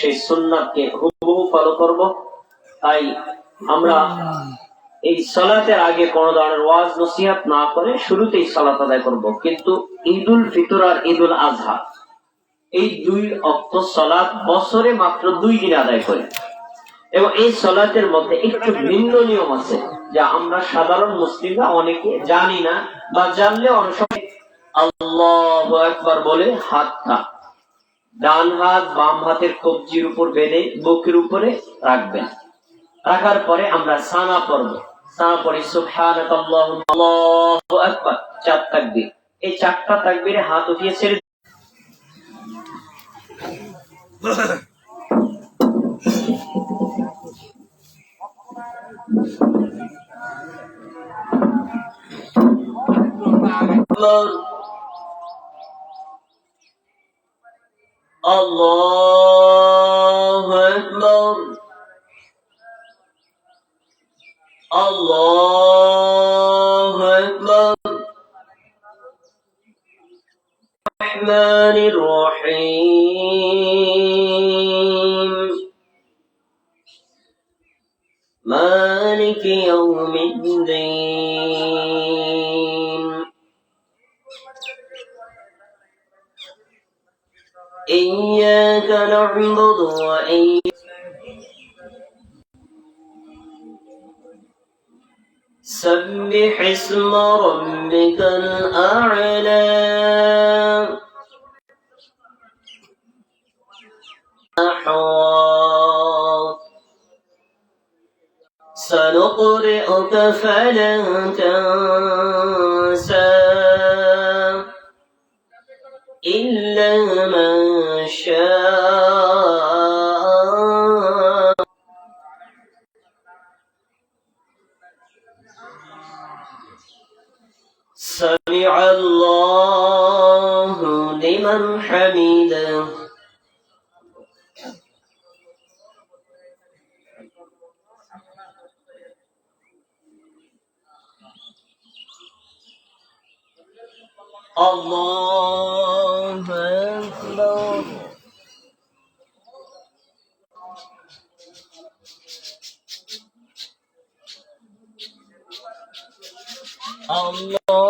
সেই সুন্নাতকে হুবহু ফলো করব। তাই আমরা এই সালাতের আগে কোন ধরনের ওয়াজ নসিহাত না করে শুরুতেই সালাত আদায় করব। কিন্তু ঈদুল ফিতর আর ঈদুল আজহা, এই দুই অক্ত সালাত বছরে মাত্র দুই দিন আদায় করে। এবং এই সলাতের মধ্যে একটু ভিন্ন নিয়ম আছে, যা আমরা সাধারণ মুসলিমরা অনেকে জানি না বা জানলে অনেক সময় আল্লাহ একবার বলে হাতটা ডান হাত বাম হাতের কবজির উপর বেঁধে বুকের উপরে রাখবেন। রাখার পরে আমরা সানা পড়ব। সানা পড়ি সুবহানাক আল্লাহুম্মা আকবার। চার তাকবীর। এই চারটা তাকবীরে হাত উঠিয়ে ছেড়ে আকবার الله أكبر. الله أكبر. الرحمن الرحيم. مالك يوم الدين. إياك نعبد وإياك سبح اسم ربك الأعلى. سنقرئك فلن تنسى. إلا الله لمن حمده الله أكبر الله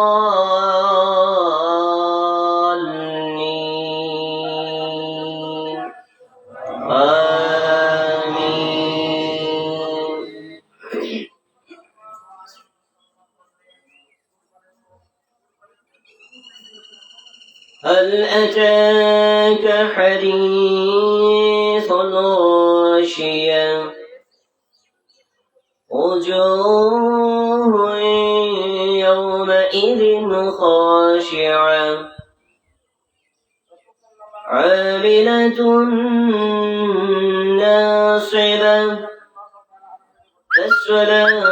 هل أتاك حديث الغاشية؟ وجوه يومئذ خاشعة. عاملة ناصبة. تسلى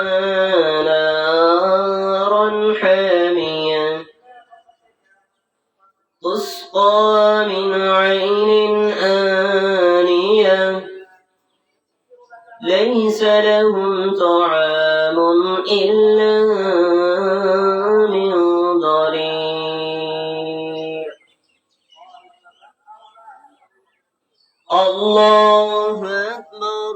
ليس لهم طعام إلا من ضريع الله أكبر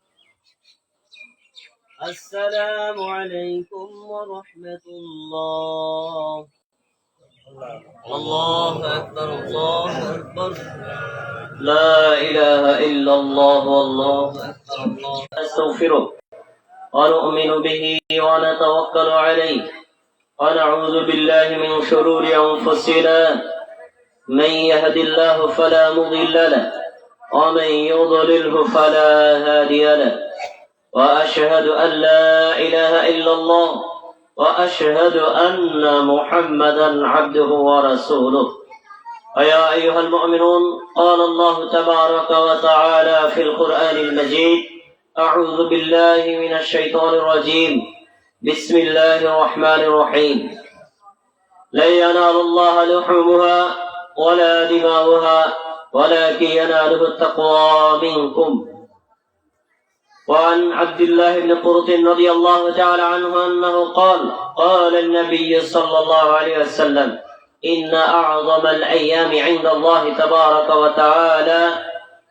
السلام عليكم ورحمة الله. الله أكبر الله أكبر. لا إله إلا الله والله أكبر. الله نستغفره ونؤمن به ونتوكل عليه. ونعوذ بالله من شرور أنفسنا. من يهد الله فلا مضل له. ومن يضلله فلا هادي له. وأشهد أن لا إله إلا الله وأشهد أن محمدا عبده ورسوله. ويا أيها المؤمنون قال الله تبارك وتعالى في القرآن المجيد أعوذ بالله من الشيطان الرجيم. بسم الله الرحمن الرحيم. لن ينال الله لحومها ولا دماؤها ولكن يناله التقوى منكم. وعن عبد الله بن قرط رضي الله تعالى عنه أنه قال قال النبي صلى الله عليه وسلم إن أعظم الأيام عند الله تبارك وتعالى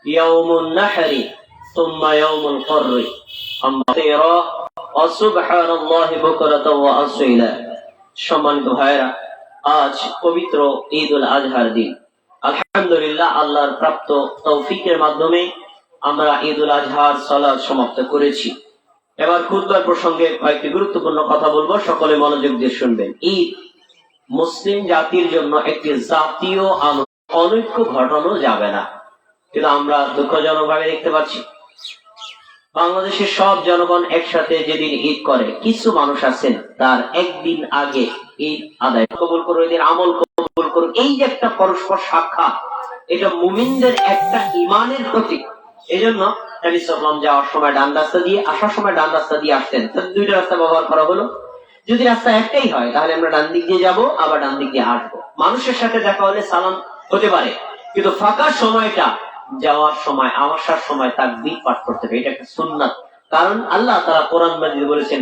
يوم النحر ثم يوم القر أما خيرا وسبحان الله بكرة وأصيلا সম্মানিত ভাইরা আজ পবিত্র ঈদ উল আজহার দিন আলহামদুলিল্লাহ আল্লাহর প্রাপ্ত তৌফিকের মাধ্যমে আমরা ঈদ উল আজহার সালাদ সমাপ্ত করেছি। এবার খুদবার প্রসঙ্গে কয়েকটি গুরুত্বপূর্ণ কথা বলব, সকলে মনোযোগ দিয়ে শুনবেন। ঈদ মুসলিম জাতির জন্য একটি জাতীয় আনন্দ। অনৈক্য ঘটানো যাবে না। কিন্তু আমরা দুঃখজনক ভাবে দেখতে পাচ্ছি, বাংলাদেশের সব জনগণ একসাথে যেদিন ঈদ করে, কিছু মানুষ আছেন, তার একদিন আগে ঈদ আদায়। কবুল করো এদের আমল কবুল করো এই যে একটা পরস্পর সাক্ষাৎ, এটা মুমিনদের একটা ইমানের প্রতীক। এই জন্য নবী সাল্লাম যাওয়ার সময় ডান রাস্তা দিয়ে, আসার সময় ডান রাস্তা দিয়ে আসতেন। তো দুইটা রাস্তা ব্যবহার করা হলো। যদি রাস্তা একটাই হয়, তাহলে আমরা ডান দিক দিয়ে যাব, আবার ডান দিক দিয়ে আসব। মানুষের সাথে দেখা হলে সালাম হতে পারে, কিন্তু ফাঁকা সময়টা যাওয়ার সময়, আসার সময় তার দিক পাঠ করতে হবে। এটা একটা সুন্নাত। কারণ আল্লাহ তারা কোরআন মাজিদ বলেছেন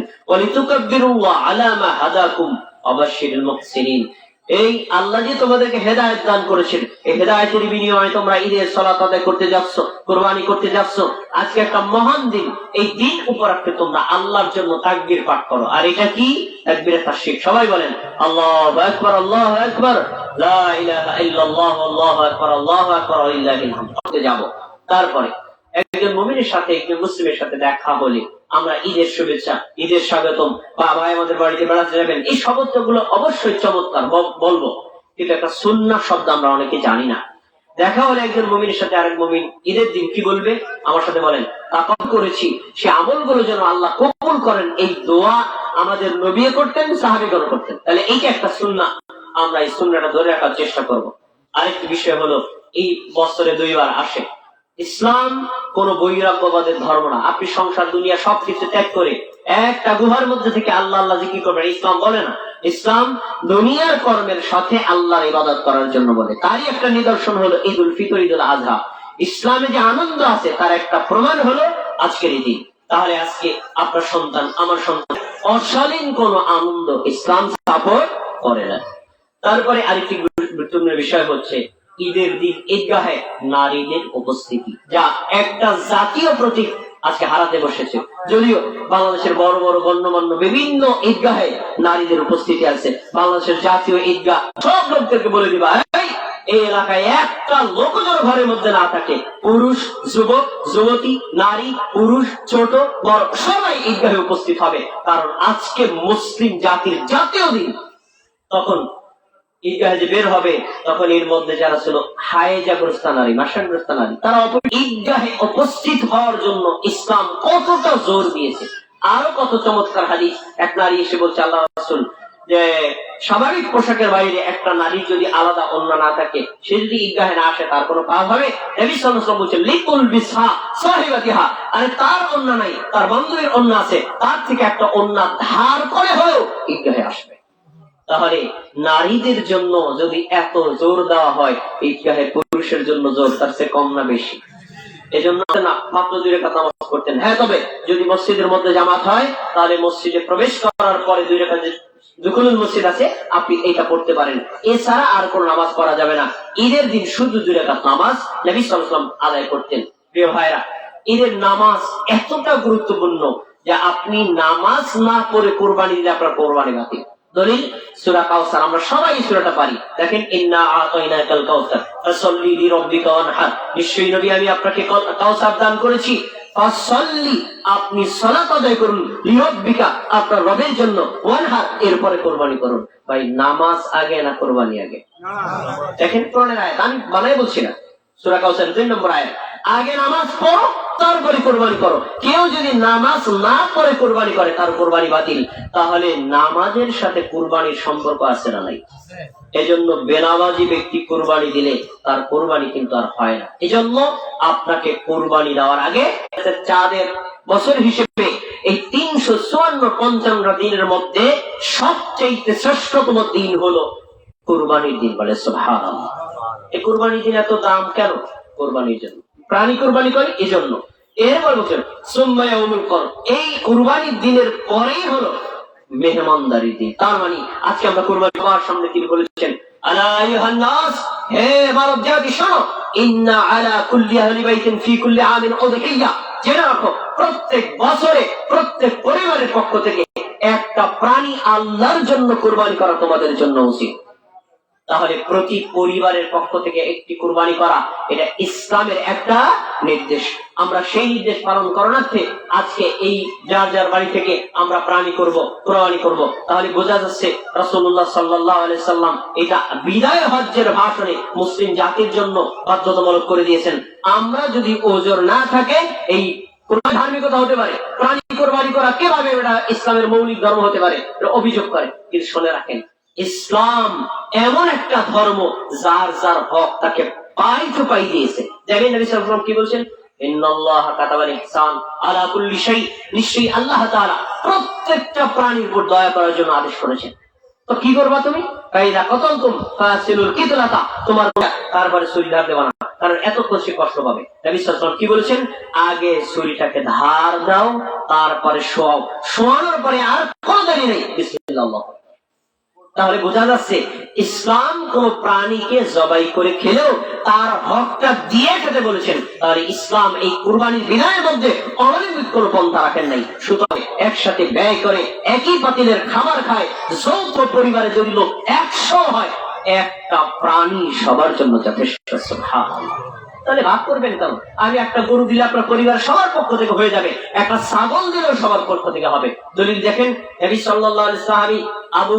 মুহসিনিন এই আল্লাহ যে তোমাদেরকে হেদায়েত দান করেছেন, এই হেদায়েতের বিনিময়ে তোমরা ঈদের সালাত আদায় করতে যাচ্ছ, কোরবানি করতে যাচ্ছ। আজকে একটা মহান দিন, এই দিন উপরাখতে তোমরা আল্লাহর জন্য তাকবীর পাঠ করো। আর এটা কি? তাকবীরে তাশরিক সবাই বলেন, আল্লাহু আকবার আল্লাহু আকবার, লা ইলাহা ইল্লাল্লাহ, আল্লাহু আকবার আল্লাহু আকবার, ওয়ালিল্লাহিল হামদ। করতে যাব। তারপরে একজন মুমিনের সাথে, একজন মুসলিমের সাথে দেখা হলে আমরা ঈদের শুভেচ্ছা, ঈদের স্বাগতম বা ভাই আমাদের বাড়িতে বেড়াতে যাবেন। এই শব্দগুলো অবশ্যই চমৎকার বলব। কিন্তু একটা সুন্না শব্দ আমরা অনেকে জানি না। দেখা হলে একজন মুমিনের সাথে আরেক মুমিন ঈদের দিন কি বলবে? আমার সাথে বলেন তাকব করেছি। সে আমলগুলো যেন আল্লাহ কবুল করেন, এই দোয়া আমাদের নবী করতেন সাহাবিগণ করতেন। তাহলে এইটা একটা সুন্না। আমরা এই সুন্নাটা ধরে রাখার চেষ্টা করব। আরেকটি বিষয় হলো, এই বছরে দুইবার আসে। ইসলাম কোন বৈরাগ্যবাদের ধর্ম না। আপনি সংসার, দুনিয়া সবকিছু ত্যাগ করে একটা গুহার মধ্যে থেকে আল্লাহ আল্লাহ জিকির করবেন, ইসলাম বলে না। ইসলাম দুনিয়ার কর্মের সাথে আল্লাহর ইবাদত করার জন্য বলে। তারই একটা নিদর্শন হলো ঈদ উল ফিতর ঈদ উল আজহা। ইসলামে যে আনন্দ আছে, তার একটা প্রমাণ হলো আজকের দিন তাহলে আজকে আপনার সন্তান, আমার সন্তান, অশালীন কোন আনন্দ ইসলাম স্থাপন করে না। তারপরে আরেকটি গুরুত্বপূর্ণ বিষয় হচ্ছে ঈদের দিন ঈদগাহে নারীদের উপস্থিতি যা একটা জাতীয় প্রতীক আজকে হারাতে বসেছে। যদিও বাংলাদেশের বড় বড় গণ্যমান্য বিভিন্ন ঈদগাহে নারীদের উপস্থিতি আছে। বাংলাদেশের জাতীয় ঈদগাহ সব লোকদেরকে বলে দিবা "এই, এলাকায় একটা লোকজন ঘরের মধ্যে না থাকে। পুরুষ যুবক যুবতী নারী পুরুষ ছোট বড় সবাই ঈদগাহে উপস্থিত হবে। কারণ আজকে মুসলিম জাতির জাতীয় দিন। তখন বের হবে, তখন এর মধ্যে যারা ছিল হায়েজাগ্রস্ত নারী মাসাগ্রস্ত নারী তারা ঈদগাহে উপস্থিত হওয়ার জন্য ইসলাম কতটা জোর দিয়েছে। আরও কত চমৎকার হাদিস। এক নারী এসে বলছে, আল্লাহ রাসূল, যে স্বাভাবিক পোশাকের বাইরে একটা নারী যদি আলাদা অন্য না থাকে, সে যদি ঈদগাহে না আসে, তার কোনো পাপ হবে? আরে তার অন্য নাই, তার বান্ধবীর অন্য আছে। তার থেকে একটা অন্য ধার করে আসবে তাহলে নারীদের জন্য যদি এত জোর দেওয়া হয়, ঈদগাহে পুরুষের জন্য জোর, তার চেয়ে কম না বেশি? এজন্য না, মাত্র দুই রেখা নামাজ করতেন হ্যাঁ তবে যদি মসজিদের মধ্যে জামাত হয়, তাহলে মসজিদে প্রবেশ করার পরে দুই রেখা দুকুলুল মসজিদ আছে, আপনি এটা পড়তে পারেন। এছাড়া আর কোন নামাজ পড়া যাবে না। ঈদের দিন শুধু দুই রেখা নামাজ নবী সাল্লাম আদায় করতেন। প্রিয় ভাইরা ঈদের নামাজ এতটা গুরুত্বপূর্ণ যে আপনি নামাজ না পড়ে কোরবানি দিলে আপনার কোরবানি বাতিল। দলিল, সূরা কাউসার আমরা সবাই সূরাটা পারি। দেখেন, ইন্না আতাইনাকাল কাউসার ফাসাল্লি লিরাব্বিকা ওয়ানহার নিশ্চয়ই নবী, আমি আপনাকে কাউসার দান করেছি। আপনি সালাত আদায় করুন। আপনার রবের জন্য ওয়ানহার এরপরে কোরবানি করুন। ভাই, নামাজ আগে না কোরবানি আগে? দেখেন, কোরআনের আয়াত, আমি বানাই বলছি না। সুরা কাউসার দুই নম্বর আয়াত, আগে নামাজ পড়ো তারপরে কোরবানি করো। কেউ যদি নামাজ না পড়ে কোরবানি করে, তার কোরবানি বাতিল। তাহলে নামাজের সাথে কোরবানির সম্পর্ক আছে না নাই? এজন্য বেনামাজি ব্যক্তি কোরবানি দিলে তার কোরবানি কিন্তু আর হয় না। এজন্য আপনাকে কোরবানি দেওয়ার আগে চাঁদের বছর হিসেবে এই তিনশো চুয়ান্ন পঞ্চান্ন দিনের মধ্যে সবচেয়ে শ্রেষ্ঠতম দিন হলো কোরবানির দিন বলে, সুবহানাল্লাহ। এই কোরবানির দিন এত দাম কেন? কোরবানির জন্য। প্রাণী কোরবানি করে এই জন্য এরপর বলছেন সোম্মায় কর। এই কোরবানির দিনের পরেই হলো মেহমানদারির দিন। তার মানে আজকে আমরা কোরবানি হওয়ার সামনে তিনি বলেছেন প্রত্যেক বছরে, প্রত্যেক পরিবারের পক্ষ থেকে একটা প্রাণী আল্লাহর জন্য কোরবানি করা তোমাদের জন্য উচিত। তাহলে প্রতি পরিবারের পক্ষ থেকে একটি কুরবানি করা, এটা ইসলামের একটা নির্দেশ। আমরা সেই নির্দেশ পালন করণার্থে আজকে এই যার যার বাড়ি থেকে আমরা প্রাণী করব, কোরবানি করব। তাহলে বোঝা যাচ্ছে রাসূলুল্লাহ সাল্লাল্লাহু আলাইহি সাল্লাম এটা বিদায় হজ্জের ভাষণে মুসলিম জাতির জন্য বাধ্যতামূলক করে দিয়েছেন। আমরা যদি ওজোর না থাকে, এই ধার্মিকতা হতে পারে, প্রাণী কোরবানি করা কীভাবে এটা ইসলামের মৌলিক ধর্ম হতে পারে অভিযোগ করে। কিন্তু শুনে রাখেন ইসলাম এমন একটা ধর্ম যার যার হক তাকে পাই তো পাই দিয়েছে দেখেন নবী কি বলছেন? তারপরে কারণ কষ্ট সাল্লাল্লাহু কি বলেছেন? আগে ছুরিটাকে ধার দাও, তারপরে শোয়াও। শোয়ানোর পরে আর কোনো দেরি নেই। তাহলে বোঝা যাচ্ছে ইসলাম কোন প্রাণীকে জবাই করে খেলেও তার হকটা দিয়ে খেতে বলেছেন। তাহলে ইসলাম এই কুরবানির বিনয়ের মধ্যে অনলিমিত কোন পন্থা রাখেন নাই। সুতরাং একসাথে ব্যয় করে একই পাতিলের খাবার খায়, যৌথ পরিবারে যদি লোক একশো হয়, একটা প্রাণী সবার জন্য যথেষ্ট তাহলে ভাগ করবেন কেন? আমি একটা গরু দিলে আপনার পরিবার সবার পক্ষ থেকে হয়ে যাবে, একটা ছাগল দিলেও সবার পক্ষ থেকে হবে। দলিল দেখেন, নবী সাল্লাল্লাহু আলাইহি আবু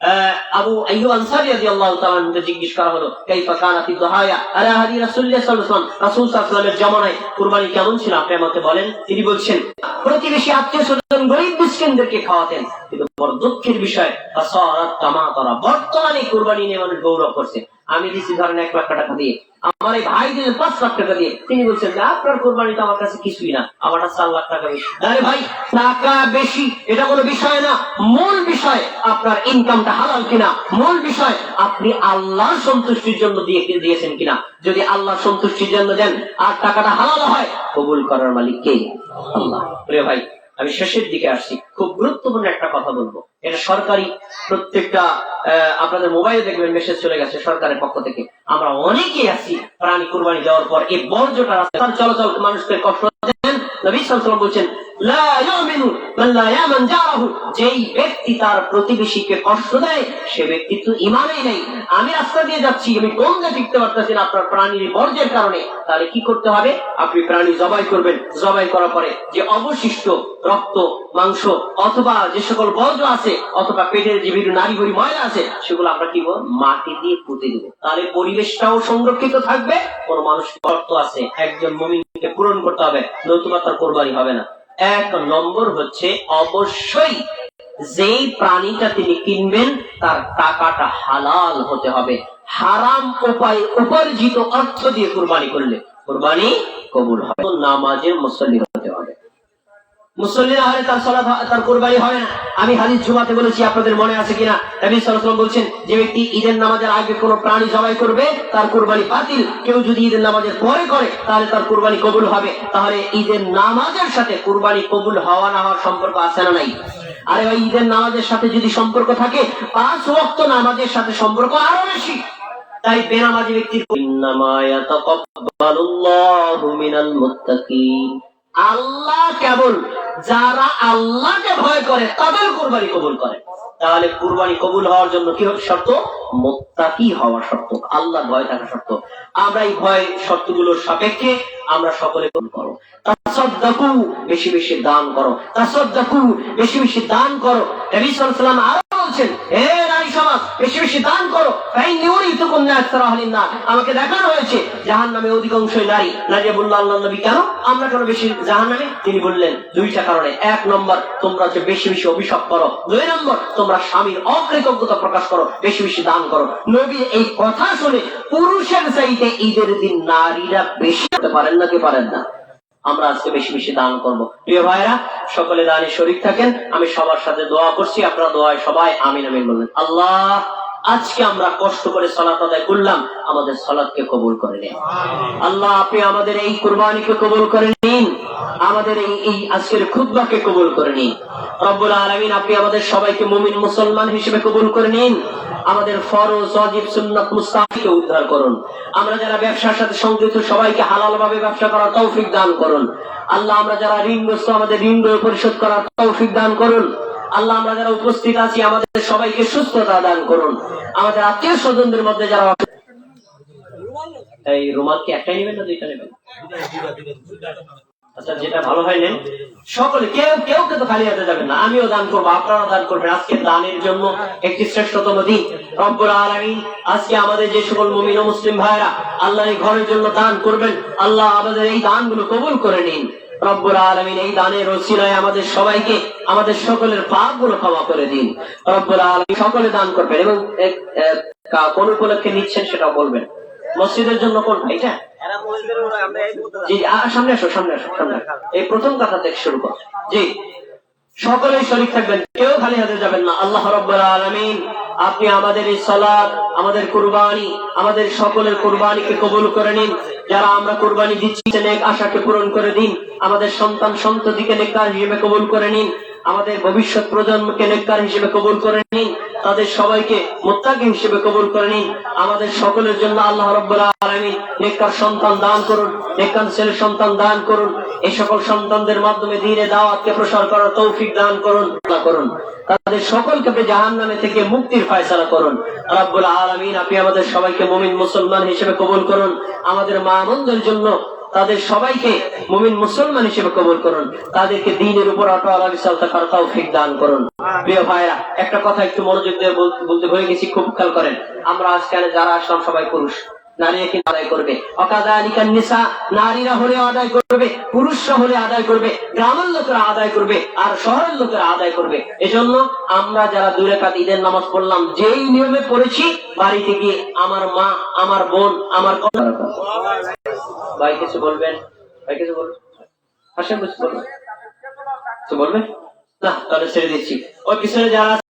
আবু আইয়ুব আনসারী রাদিয়াল্লাহু তাআলা কে জিজ্ঞেস করা হলো, কাইফা কানাতি দুহায়া? আলা হাদি রাসূলুল্লাহ সাল্লাল্লাহু আলাইহি ওয়াসাল্লাম, রাসূল সাল্লাল্লাহু জামানায় কুরবানি কেমন ছিল? আপনি আমাকে বলেন, তিনি বলছেন, প্রতিবেশী আত্মীয় স্বজন গরিব মিসকিনদেরকে খাওয়াতেন, কিন্তু বড় দুঃখের বিষয় তারা বর্তমানে কুরবানি নিয়ে মানুষ গৌরব করছে। আমি দিচ্ছি ধরেন এক লাখ টাকা দিয়ে। আমার এই ভাই দিলেন পাঁচ লাখ টাকা দিয়ে। তিনি বলছেন যে আপনার কোরবানি তো আমার কাছে কিছুই না। আমার না চার লাখ টাকা বেশি। আরে ভাই, টাকা বেশি, এটা কোনো বিষয় না। মূল বিষয়, আপনার ইনকামটা হালাল কিনা? মূল বিষয়, আপনি আল্লাহর সন্তুষ্টির জন্য দিয়ে দিয়েছেন কিনা? যদি আল্লাহ সন্তুষ্টির জন্য দেন, আর টাকাটা হালাল হয়, কবুল করার মালিক কে? আল্লাহ। প্রিয় ভাই আমি শেষের দিকে আসছি। খুব গুরুত্বপূর্ণ একটা কথা বলব। এটা সরকারি প্রত্যেকটা আপনাদের মোবাইলে দেখবেন মেসেজ চলে গেছে সরকারের পক্ষ থেকে। আমরা অনেকেই আছি প্রাণী কুরবানি দেওয়ার পর এই বর্জ্যটা চলাচল মানুষকে কষ্ট দেন। বলছেন যেই ব্যক্তি তার প্রতিবেশীকে কষ্ট দেয়, সে ব্যক্তি তো ইমানই নেই। আমি রাস্তা দিয়ে যাচ্ছি, আমি পারতেছি না আপনার প্রাণীর বর্জ্যের কারণে। তাহলে কি করতে হবে? আপনি প্রাণী জবাই করবেন। জবাই করার পরে যে অবশিষ্ট রক্ত, মাংস অথবা যে সকল বর্জ্য আছে, অথবা পেটের যে বিভিন্ন নারী ভরি ময়লা আছে, সেগুলো আমরা কি করব মাটি দিয়ে পুঁতে দিব। তাহলে পরিবেশটাও সংরক্ষিত থাকবে, কোন মানুষ অর্থ আছে। একজন মমিনকে পূরণ করতে হবে, নতুবা তার কোরবানি হবে না। এক নম্বর হচ্ছে অবশ্যই যেই প্রাণীটা তিনি কিনবেন, তার টাকাটা হালাল হতে হবে। হারাম উপায় উপার্জিত অর্থ দিয়ে কোরবানি করলে কোরবানি কবুল হবে। নামাজের মুসল্লি হতে হবে। মুসল্লি না হলে তার হয়- তার কোরবানি হবে না। আমি হাদিস জুমাতে বলেছি, আপনাদের মনে আছে কিনা? নবী সাল্লাল্লাহু বলছেন, যে ব্যক্তি ঈদের নামাজের আগে কোনো প্রাণী জবাই করবে, তার কোরবানি বাতিল। কেউ যদি ঈদের নামাজের পরে করে, তাহলে তার কোরবানি কবুল হবে। তাহলে ঈদের নামাজের সাথে কোরবানি কবুল হওয়া না হওয়ার সম্পর্ক আছে না নাই? আরে ভাই, ঈদের নামাজের সাথে যদি সম্পর্ক থাকে, পাঁচ ওয়াক্ত নামাজের সাথে সম্পর্ক আরও বেশি। তাই বেনামাজি ব্যক্তির ইন্নামা ইয়াতাকাব্বালুল্লাহু মিনাল মুত্তাকিন। আল্লাহ কেবল, যারা আল্লাহকে ভয় করে, তাদের কুরবানি কবুল করে। তাহলে কুরবানি কবুল হওয়ার জন্য কি হবে শর্ত? মোত্তাকি হওয়া শর্ত আল্লাহ ভয় থাকা শর্ত। আমরা এই ভয় শর্তগুলোর সাপেক্ষে আমরা সকলে কবুল করো। তাসাদ্দাকু, বেশি বেশি দান করো। তাসাদ্দাকু, বেশি বেশি দান করো। নবী আরও বলছেন, হে নারী সমাজ বেশি বেশি দান করো। আমাকে দেখানো হয়েছে, জাহান্নামে অধিকাংশই নারী। নারী বলল আল্লাহ নবী কেন? আমরা কেন বেশি জাহান্নামে? তিনি বললেন, দুইটা কারণে। এক নম্বর, তোমরা যে বেশি বেশি অভিশাপ করো। দুই নম্বর, তোমরা স্বামীর অকৃতজ্ঞতা প্রকাশ করো, বেশি বেশি দান করো। নবী এই কথা শুনে পুরুষের চাইতে ঈদের দিন নারীরা বেশি পারেন না কি পারেন না? আমরা আজকে বেশি বেশি দান করব। প্রিয় ভাইরা সকলে দানে শরিক থাকেন। আমি সবার সাথে দোয়া করছি। আপনারা দোয়ায় সবাই আমিন আমিন বললেন। আল্লাহ আজকে আমরা কষ্ট করে সলাত আদায় করলাম। আমাদের সলাৎকে কবুল করে নিন। আল্লাহ আপনি আমাদের এই কোরবানিকে কবুল করে নিন। আমাদের এই আজকের খুতবাকে কবুল করে নিন। রব্বুল আলামিন, আপনি আমাদের সবাইকে মুমিন মুসলমান হিসেবে কবুল করে নিন। আমাদের ফরজ, ওয়াজিব, সুন্নাত মুস্তাহিকে উদ্ধার করুন। আমরা যারা ব্যবসার সাথে সংযুক্ত, সবাইকে হালাল ভাবে ব্যবসা করার তৌফিক দান করুন। আল্লাহ, আমরা যারা ঋণগ্রস্ত, আমাদের ঋণ পরিশোধ করার তৌফিক দান করুন। আল্লাহ, আমরা যারা উপস্থিত আছি, আমাদের সবাইকে সুস্থতা দান করুন। আমাদের আত্মীয় স্বজনদের মধ্যে যারা এই রুমাল কি একটাই নেবেন না দুইটা নেবেন? আচ্ছা যেটা ভালো হয় সকলে, কেউ কেউ খালি হাতে যাবেন না। আমিও দান করব দান করবেন। আজকে দানের জন্য একটি শ্রেষ্ঠতম দিন। রব্বুল আজকে আমাদের যে সকল মুমিন মুসলিম ভাইরা আল্লাহ এই ঘরের জন্য দান করবেন, আল্লাহ আমাদের এই দানগুলো কবুল করে নিন। রব্বুল আলমিন, এই দানের ওসিলায় আমাদের সবাইকে, আমাদের সকলের পাপগুলো ক্ষমা করে দিন। রব্বুল আলমিন সকলে দান করবেন এবং কোন উপলক্ষে নিচ্ছেন সেটা বলবেন। মসজিদের জন্য কোন ভাইটা জি সামনে আসো সামনে আসো সামনে এই প্রথম কথা থেকে শুরু কর। জি। সকলেই শরীর থাকবেন কেউ খালি হাতে যাবেন না। আল্লাহ রব্বুল আলামিন আপনি আমাদের এই সলাদ আমাদের কুরবানি আমাদের সকলের কুরবানিকে কবুল করে নিন। যারা আমরা কুরবানি দিচ্ছি নেক আশাকে পূরণ করে দিন। আমাদের সন্তান সন্ততিকে নেককার হিসেবে কবুল করে নিন। আমাদের ভবিষ্যৎ প্রজন্মকে নেককার হিসেবে কবুল করে নিন, তাদের সবাইকে মোত্তাকি হিসেবে কবুল করে নিন। আমাদের সকলের জন্য আল্লাহ রব্বুল আলামিন নেককার সন্তান দান করুন, নেককার ছেলে সন্তান দান করুন, এই সকল সন্তানদের মাধ্যমে দিনে দাওয়াতকে প্রসার করার তৌফিক দান করুন করুন। তাদের সকলকে আপনি জাহান্নামে থেকে মুক্তির ফয়সালা করুন। রব্বুল আলামিন, আপনি আমাদের সবাইকে মুমিন মুসলমান হিসেবে কবুল করুন। আমাদের মা বোনদের জন্য তাদের সবাইকে মুমিন মুসলমান হিসেবে কবল করুন। তাদেরকে দিনের উপর অটোয়ালা বিশাল থাকার তৌফিক দান করুন। প্রিয় ভাইরা একটা কথা একটু মনোযোগ দিয়ে বল- বলতে হয়ে গেছি, খুব খেয়াল করেন। আমরা আজকাল যারা আসলাম সবাই পুরুষ। নারীরা কিন্তু আদায় করবে। অকাদা আলিকান নিসা নারীরা হলে আদায় করবে, পুরুষরা হলে আদায় করবে, গ্রামের লোকেরা আদায় করবে, আর শহরের লোকেরা আদায় করবে। এজন্য আমরা যারা দুই রেখাত ঈদের নামাজ পড়লাম, যেই নিয়মে পড়েছি, বাড়িতে গিয়ে আমার মা, আমার বোন, আমার ভাই, কিছু বলবেন? ভাই, কিছু বলবেন? হাসেন কিছু বলবেন? কিছু বলবেন? না, তাহলে ছেড়ে দিচ্ছি। ওই পিছনে যারা